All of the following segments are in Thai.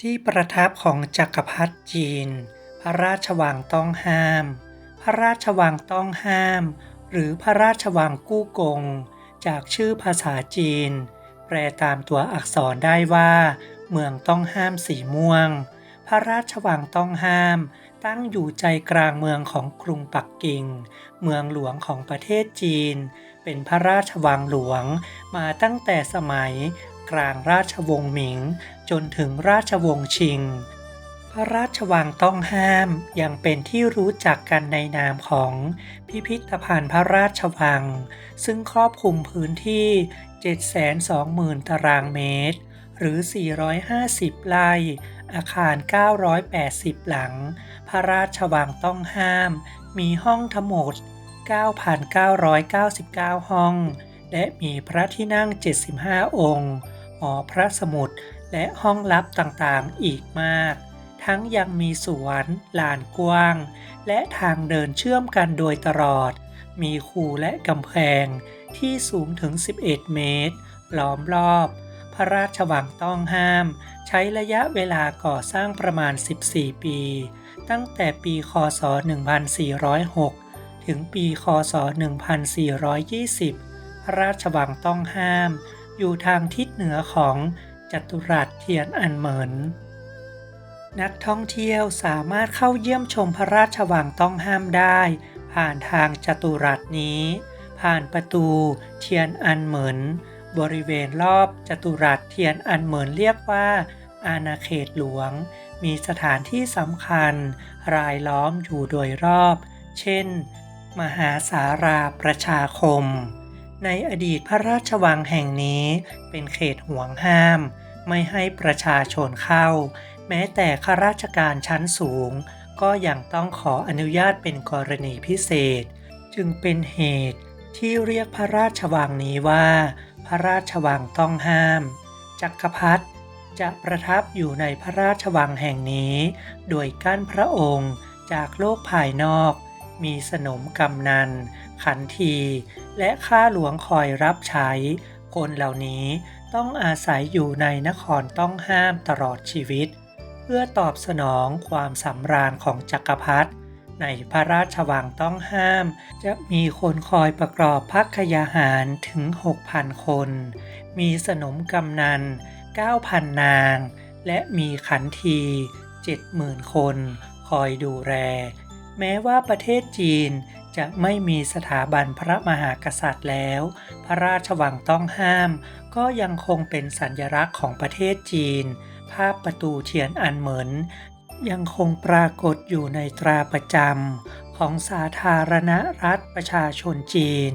ที่ประทับของจักรพรรดิจีน พระราชวังต้องห้าม พระราชวังต้องห้าม หรือพระราชวังกู้กง จากชื่อภาษาจีน แปลตามตัวอักษรได้ว่า เมืองต้องห้ามสีม่วง พระราชวังต้องห้าม ตั้งอยู่ใจกลางเมืองของกรุงปักกิ่ง เมืองหลวงของประเทศจีน เป็นพระราชวังหลวงมาตั้งแต่สมัย กลางราชวงศ์หมิง จนถึงราชวงศ์ชิง พระราชวังต้องห้ามยังเป็นที่รู้จักกันในนามของพิพิธภัณฑ์พระราชวัง ซึ่งครอบคลุมพื้นที่ 720,000 ตารางเมตร หรือ 450 ไร่อาคาร 980 หลัง พระราชวังต้องห้าม มีห้องทั้งหมด 9,999 ห้อง และมีพระที่นั่ง 75 องค์ หอพระสมุดและห้องลับต่างๆอีกมาก ทั้งยังมีสวนลานกว้าง และทางเดินเชื่อมกันโดยตลอด มีคูและกำแพงที่สูงถึง 11 เมตร ล้อมรอบ พระราชวังต้องห้าม ใช้ระยะเวลาก่อสร้างประมาณ 14 ปี ตั้งแต่ปีคศ 1406 ถึงปีคศ 1420 พระราชวังต้องห้าม อยู่ทางทิศเหนือของจัตุรัสเทียนอันเหมิน นักท่องเที่ยวสามารถเข้าเยี่ยมชมพระราชวังต้องห้ามได้ ผ่านทางจัตุรัสนี้ ผ่านประตูเทียนอันเหมิน บริเวณรอบจัตุรัสเทียนอันเหมินเรียกว่า อาณาเขตหลวง มีสถานที่สำคัญ รายล้อมอยู่โดยรอบ เช่น มหาสาราประชาคม ในอดีตพระราชวังแห่งนี้เป็นเขตห่วงห้าม ไม่ให้ประชาชนเข้า แม้แต่ข้าราชการชั้นสูง ก็ยังต้องขออนุญาตเป็นกรณีพิเศษ จึงเป็นเหตุที่เรียกพระราชวังนี้ว่า พระราชวังต้องห้าม จักรพรรดิจะประทับอยู่ในพระราชวังแห่งนี้ โดยกั้นพระองค์จากโลกภายนอก มีสนมกำนัน ขันที และข้าหลวงคอยรับใช้ คนเหล่านี้ต้องอาศัยอยู่ในนครต้องห้ามตลอดชีวิต เพื่อตอบสนองความสำราญของจักรพรรดิในพระราชวังต้องห้าม จะมีคนคอยประกอบพักขยาหารถึง 6,000 คน มีสนมกำนัน 9,000 นาง และมีขันที 70,000 คน คอยดูแล แม้ว่าประเทศจีน จะไม่มีสถาบันพระมหากษัตริย์แล้ว พระราชวังต้องห้าม ก็ยังคงเป็นสัญลักษณ์ของประเทศจีน ภาพประตูเทียนอันเหมินยังคงปรากฏอยู่ในตราประจำของสาธารณรัฐประชาชนจีน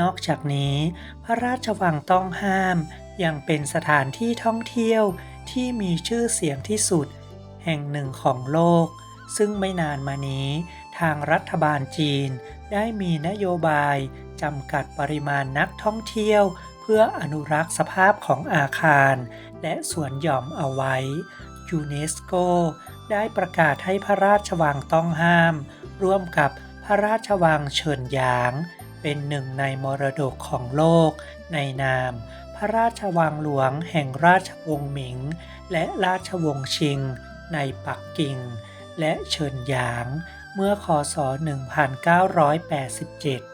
นอกจากนี้ พระราชวังต้องห้าม ยังเป็นสถานที่ท่องเที่ยวที่มีชื่อเสียงที่สุด แห่งหนึ่งของโลก ซึ่งไม่นานมานี้ ทางรัฐบาลจีน ได้มีนโยบายจำกัดปริมาณนักท่องเที่ยว เพื่ออนุรักษ์สภาพของอาคาร และสวนหย่อมเอาไว้ยูเนสโกได้ประกาศให้พระราชวังต้องห้าม ร่วมกับพระราชวังเฉินหยาง เป็นหนึ่งในมรดกของโลก ในนาม พระราชวังหลวงแห่งราชวงศ์หมิง และราชวงศ์ชิง ในปักกิ่ง และเฉินหยาง เมื่อคศ 1987